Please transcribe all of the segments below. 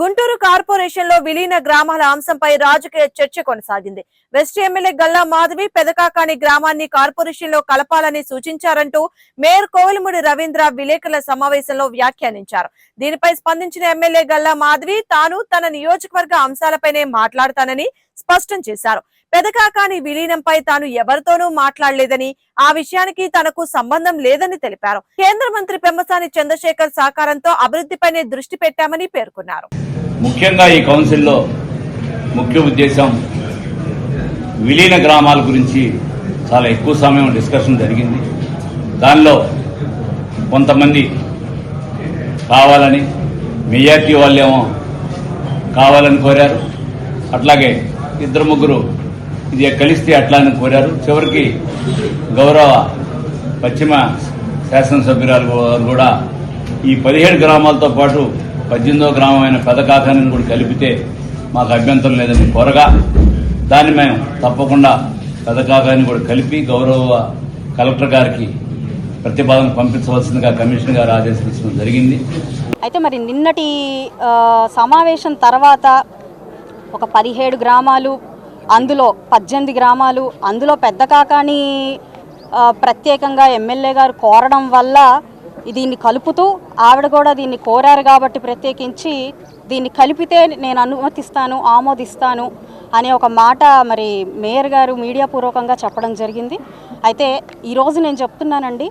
గుంటూరు కార్పొరేషన్లో విలీన గ్రామాల అంశంపై రాజకీయ చర్చ కొనసాగింది. వెస్ట్ ఎమ్మెల్యే గల్లా మాధవి పెదకాకాని గ్రామాన్ని కార్పొరేషన్లో కలపాలని సూచించారంటూ మేయర్ కోవలమూడి రవీంద్ర విలేకరుల సమావేశంలో వ్యాఖ్యానించారు. దీనిపై స్పందించిన ఎమ్మెల్యే గల్లా మాధవి తాను తన నియోజకవర్గ అంశాలపైనే మాట్లాడతానని స్పష్టం చేశారు. పెదకాకాని విలీనంపై తాను ఎవరితోనూ మాట్లాడలేదని ఆ విషయానికి తనకు సంబంధం లేదని తెలిపారు. కేంద్ర మంత్రి పెమ్మసాని చంద్రశేఖర్ సహకారంతో అభివృద్ధిపైనే దృష్టి పెట్టామని పేర్కొన్నారు. ముఖ్యంగా ఈ కౌన్సిల్లో ముఖ్య ఉద్దేశం విలీన గ్రామాల గురించి చాలా ఎక్కువ సమయం డిస్కషన్ జరిగింది. దానిలో కొంతమంది కావాలని మెజార్టీ వాళ్ళేమో కావాలని కోరారు. అట్లాగే ఇద్దరు ముగ్గురు ఇది కలిస్తే అట్లా అని కోరారు. చివరికి గౌరవ పశ్చిమ శాసనసభ్యురాలు వారు కూడా ఈ పదిహేడు గ్రామాలతో పాటు పద్దెనిమిదో గ్రామమైన పెదకాకాని కూడా కలిపితే మాకు అభ్యంతరం లేదని కోరగా దాన్ని మేము తప్పకుండా పెదకాకాని కూడా కలిపి గౌరవ కలెక్టర్ గారికి ప్రతిపాదన పంపించవలసిందిగా కమిషన్ గారు ఆదేశించడం జరిగింది. అయితే మరి నిన్నటి సమావేశం తర్వాత ఒక పదిహేడు గ్రామాలు అందులో పద్దెనిమిది గ్రామాలు అందులో పెద్ద కాకాని ప్రత్యేకంగా ఎమ్మెల్యే గారు కోరడం వల్ల దీన్ని కలుపుతూ ఆవిడ కూడా దీన్ని కోరారు కాబట్టి ప్రత్యేకించి దీన్ని కలిపితే నేను అనుమతిస్తాను ఆమోదిస్తాను అనే ఒక మాట మరి మేయర్ గారు మీడియా పూర్వకంగా చెప్పడం జరిగింది. అయితే ఈరోజు నేను చెప్తున్నానండి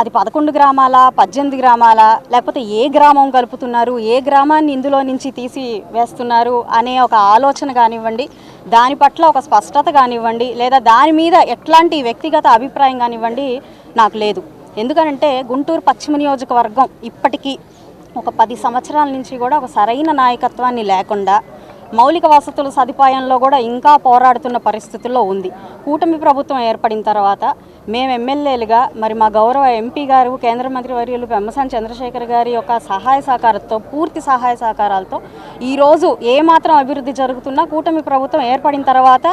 అది పదకొండు గ్రామాల పద్దెనిమిది గ్రామాల లేకపోతే ఏ గ్రామం కలుపుతున్నారు ఏ గ్రామాన్ని ఇందులో నుంచి తీసి వేస్తున్నారు అనే ఒక ఆలోచన కానివ్వండి దాని పట్ల ఒక స్పష్టత కానివ్వండి లేదా దాని మీద ఎట్లాంటి వ్యక్తిగత అభిప్రాయం కానివ్వండి నాకు లేదు. ఎందుకనంటే గుంటూరు పశ్చిమ నియోజకవర్గం ఇప్పటికీ ఒక పది సంవత్సరాల నుంచి కూడా ఒక సరైన నాయకత్వాన్ని లేకుండా మౌలిక వసతుల సదుపాయంలో కూడా ఇంకా పోరాడుతున్న పరిస్థితుల్లో ఉంది. కూటమి ప్రభుత్వం ఏర్పడిన తర్వాత మేము ఎమ్మెల్యేలుగా మరి మా గౌరవ ఎంపీ గారు కేంద్ర మంత్రి వర్యులు పెమ్మసాని చంద్రశేఖర్ గారి యొక్క సహాయ సహకారంతో పూర్తి సహాయ సహకారాలతో ఈరోజు ఏమాత్రం అభివృద్ధి జరుగుతున్నా కూటమి ప్రభుత్వం ఏర్పడిన తర్వాత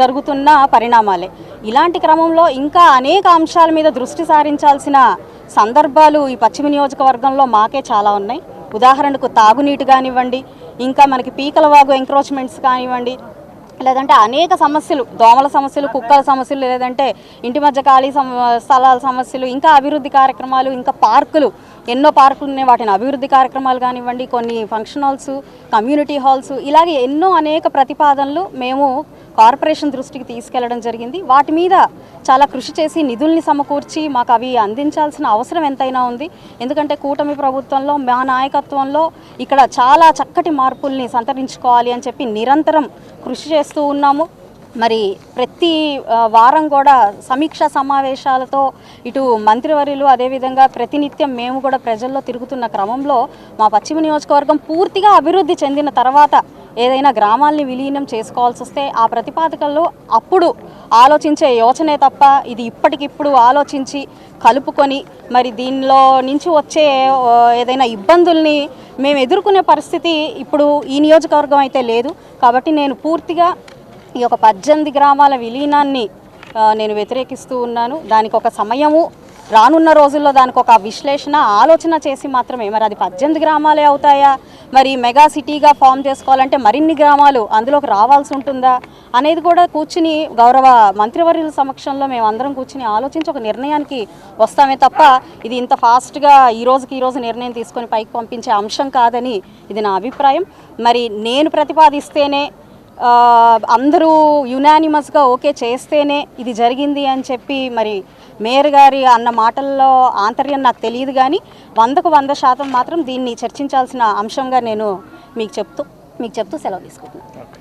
జరుగుతున్న పరిణామాలే. ఇలాంటి క్రమంలో ఇంకా అనేక అంశాల మీద దృష్టి సారించాల్సిన సందర్భాలు ఈ పశ్చిమ నియోజకవర్గంలో మాకే చాలా ఉన్నాయి. ఉదాహరణకు తాగునీటి కానివ్వండి ఇంకా మనకి పీకల వాగు ఎంక్రోచ్మెంట్స్ కానివ్వండి లేదంటే అనేక సమస్యలు దోమల సమస్యలు కుక్కల సమస్యలు లేదంటే ఇంటి మధ్య ఖాళీ స్థలాల సమస్యలు ఇంకా అభివృద్ధి కార్యక్రమాలు ఇంకా పార్కులు ఎన్నో పార్కులు ఉన్నాయి. వాటిని అభివృద్ధి కార్యక్రమాలు కానివ్వండి కొన్ని ఫంక్షన్ హాల్స్ కమ్యూనిటీ హాల్స్ ఇలాగే ఎన్నో అనేక ప్రతిపాదనలు మేము కార్పొరేషన్ దృష్టికి తీసుకెళ్ళడం జరిగింది. వాటి మీద చాలా కృషి చేసి నిధుల్ని సమకూర్చి మాకు అవి అందించాల్సిన అవసరం ఎంతైనా ఉంది. ఎందుకంటే కూటమి ప్రభుత్వంలో మా నాయకత్వంలో ఇక్కడ చాలా చక్కటి మార్పుల్ని సంతరించుకోవాలి అని చెప్పి నిరంతరం కృషి చేస్తూ ఉన్నాము. మరి ప్రతి వారం కూడా సమీక్ష సమావేశాలతో ఇటు మంత్రివర్యులు అదేవిధంగా ప్రతినిత్యం మేము కూడా ప్రజల్లో తిరుగుతున్న క్రమంలో మా పశ్చిమ నియోజకవర్గం పూర్తిగా అభివృద్ధి చెందిన తర్వాత ఏదైనా గ్రామాల్ని విలీనం చేసుకోవాల్సి వస్తే ఆ ప్రతిపాదకల్లో అప్పుడు ఆలోచించే యోచనే తప్ప ఇది ఇప్పటికిప్పుడు ఆలోచించి కలుపుకొని మరి దీనిలో నుంచి వచ్చే ఏదైనా ఇబ్బందుల్ని మేము ఎదుర్కొనే పరిస్థితి ఇప్పుడు ఈ నియోజకవర్గం అయితే లేదు. కాబట్టి నేను పూర్తిగా ఈ యొక్క పద్దెనిమిది గ్రామాల విలీనాన్ని నేను వ్యతిరేకిస్తూ ఉన్నాను. దానికి ఒక సమయము రానున్న రోజుల్లో దానికి ఒక విశ్లేషణ ఆలోచన చేసి మాత్రమే. మరి అది పద్దెనిమిది గ్రామాలే అవుతాయా? మరి మెగా సిటీగా ఫామ్ చేసుకోవాలంటే మరిన్ని గ్రామాలు అందులోకి రావాల్సి ఉంటుందా? అనేది కూడా కూర్చుని గౌరవ మంత్రివర్యుల సమక్షంలో మేము అందరం కూర్చుని ఆలోచించి ఒక నిర్ణయానికి వస్తామే తప్ప ఇది ఇంత ఫాస్ట్గా ఈ రోజుకి ఈ రోజు నిర్ణయం తీసుకొని పైకి పంపించే అంశం కాదని ఇది నా అభిప్రాయం. మరి నేను ప్రతిపాదిస్తేనే అందరూ యునానిమస్గా ఓకే చేస్తేనే ఇది జరిగింది అని చెప్పి మరి మేయర్ గారి అన్న మాటల్లో ఆంతర్యం నాకు తెలియదు కానీ వందకు వంద శాతం మాత్రం దీన్ని చర్చించాల్సిన అంశంగా నేను మీకు చెప్తూ మీకు చెప్తూ సెలవు తీసుకుంటున్నాను.